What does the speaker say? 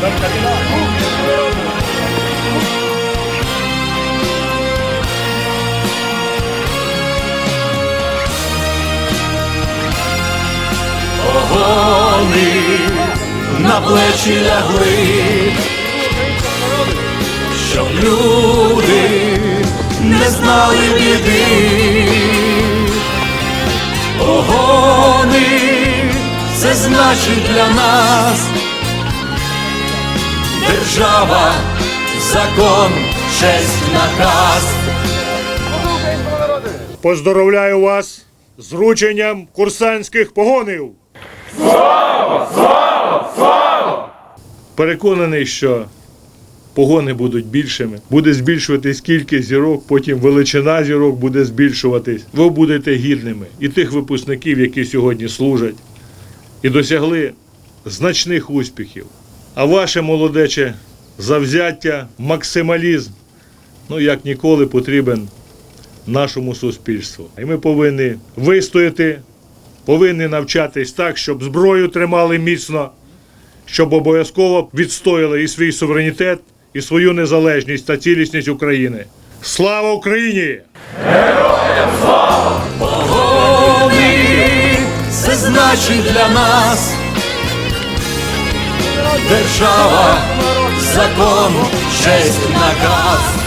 Вони на плечі лягли, щоб люди не знали біди. Погони, це значить для нас держава, закон, честь, наказ. Поздоровляю вас з врученням курсантських погонів. Слава! Слава! Слава! Переконаний, що погони будуть більшими. Буде збільшуватись кількість зірок, потім величина зірок буде збільшуватись. Ви будете гідними і тих випускників, які сьогодні служать, і досягли значних успіхів. А ваше молодече завзяття, максималізм, ну як ніколи потрібен нашому суспільству. І ми повинні вистояти, повинні навчатись так, щоб зброю тримали міцно, щоб обов'язково відстояли і свій суверенітет, і свою незалежність та цілісність України. Слава Україні! Героям Погони, це значить для нас держава, закон, честь, наказ.